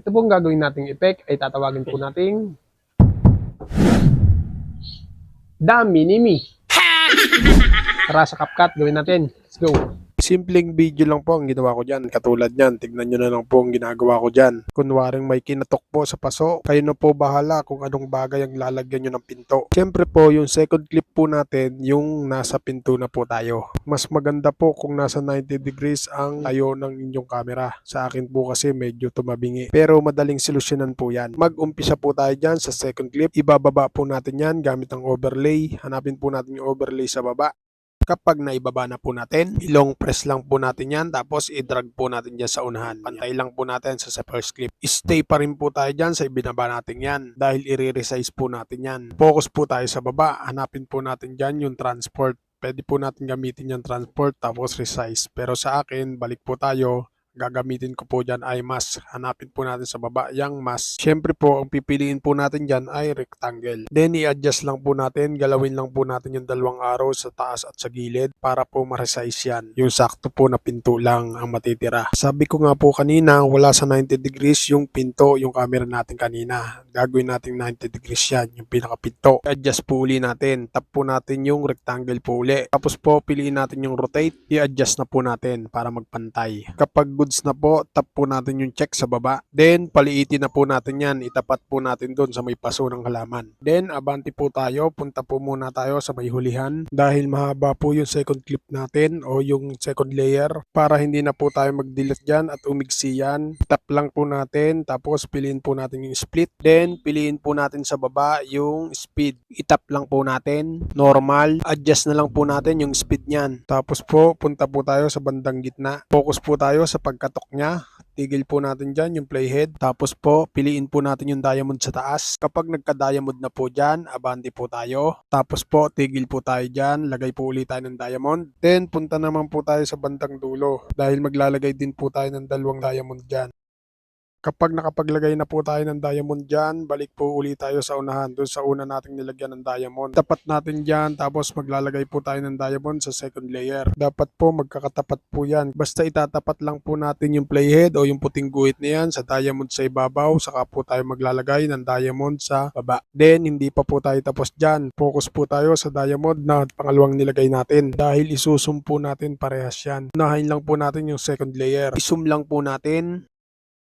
Ito pong gagawin nating effect ay tatawagin po nating Dami ni Mi. Tara sa CapCut, gawin natin. Let's go. Simpleng video lang po ang ginawa ko dyan. Katulad niyan, tignan nyo na lang po ang ginagawa ko dyan. Kunwaring may kinatok po sa paso, kayo na po bahala kung anong bagay ang lalagyan nyo ng pinto. Siyempre po, yung second clip po natin, yung nasa pinto na po tayo. Mas maganda po kung nasa 90 degrees ang tayo ng inyong camera. Sa akin po kasi medyo tumabingi. Pero madaling solusyonan po yan. Mag-umpisa po tayo dyan sa second clip. Ibababa po natin yan gamit ang overlay. Hanapin po natin yung overlay sa baba. Kapag naibaba na po natin, ilong press lang po natin yan tapos i-drag po natin dyan sa unahan. Pantay lang po natin sa, sa first clip. Stay pa rin po tayo dyan sa ibinaba natin yan dahil i-resize po natin yan. Focus po tayo sa baba. Hanapin po natin dyan yung transport. Pwede po natin gamitin yung transport tapos resize. Pero sa akin, balik po tayo gagamitin ko po dyan ay mask. Hanapin po natin sa baba yung mask. Siyempre po, ang pipiliin po natin dyan ay rectangle. Then, i-adjust lang po natin. Galawin lang po natin yung dalawang arrow sa taas at sa gilid para po ma-resize yan. Yung sakto po na pinto lang ang matitira. Sabi ko nga po kanina, wala sa 90 degrees yung pinto, yung camera natin kanina. Gagawin natin 90 degrees yan, yung pinakapinto. I-adjust po uli natin. Tap po natin yung rectangle po uli. Tapos po, piliin natin yung rotate. I-adjust na po natin para magpantay. Kapag goods na po, tap po natin yung check sa baba. Then, paliitin na po natin yan. Itapat po natin doon sa may paso ng halaman. Then, abanti po tayo. Punta po muna tayo sa may hulihan. Dahil mahaba po yung second clip natin o yung second layer. Para hindi na po tayo mag-delete dyan at umigsi yan. Tap lang po natin. Tapos, piliin po natin yung split. Then, piliin po natin sa baba yung speed. Itap lang po natin. Normal. Adjust na lang po natin yung speed niyan. Tapos po, punta po tayo sa bandang gitna. Focus po tayo sa pagkatok niya. Tigil po natin dyan yung playhead. Tapos po, piliin po natin yung diamond sa taas. Kapag nagka-diamond na po dyan, abante po tayo. Tapos po, tigil po tayo dyan. Lagay po ulit tayo ng diamond. Then, punta naman po tayo sa bandang dulo. Dahil maglalagay din po tayo ng dalawang diamond dyan. Kapag nakapaglagay na po tayo ng diamond dyan, balik po uli tayo sa unahan, doon sa una nating nilagyan ng diamond. Tapat natin dyan, tapos maglalagay po tayo ng diamond sa second layer. Dapat po magkakatapat po yan. Basta itatapat lang po natin yung playhead o yung puting guhit na yan sa diamond sa ibabaw, saka po tayo maglalagay ng diamond sa baba. Then, hindi pa po tayo tapos dyan. Focus po tayo sa diamond na pangalawang nilagay natin dahil isusum po natin parehas yan. Unahin lang po natin yung second layer. Isum lang po natin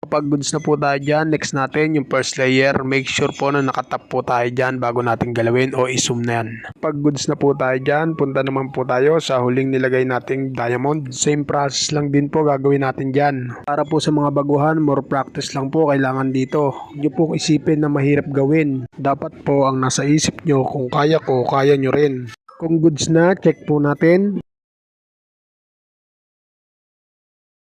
Kapag goods na po tayo dyan, next natin yung first layer. Make sure po na nakatap po tayo dyan bago natin galawin o isum na yan. Pag goods na po tayo dyan, punta naman po tayo sa huling nilagay nating diamond. Same process lang din po gagawin natin dyan. Para po sa mga baguhan, more practice lang po kailangan dito. Huwag po isipin na mahirap gawin. Dapat po ang nasa isip nyo kung kaya ko, kaya nyo rin. Kung goods na, check po natin.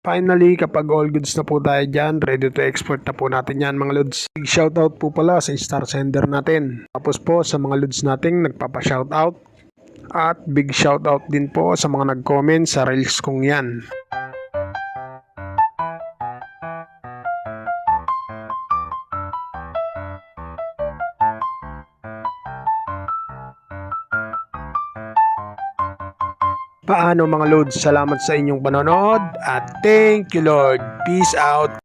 Finally, kapag all goods na po tayo dyan, ready to export na po natin yan mga lods. Big shoutout po pala sa star sender natin. Tapos po sa mga lods nating nagpapa-shoutout. At big shoutout din po sa mga nag-comment sa reels kong yan. Paano mga lods? Salamat sa inyong panonood at thank you Lord. Peace out.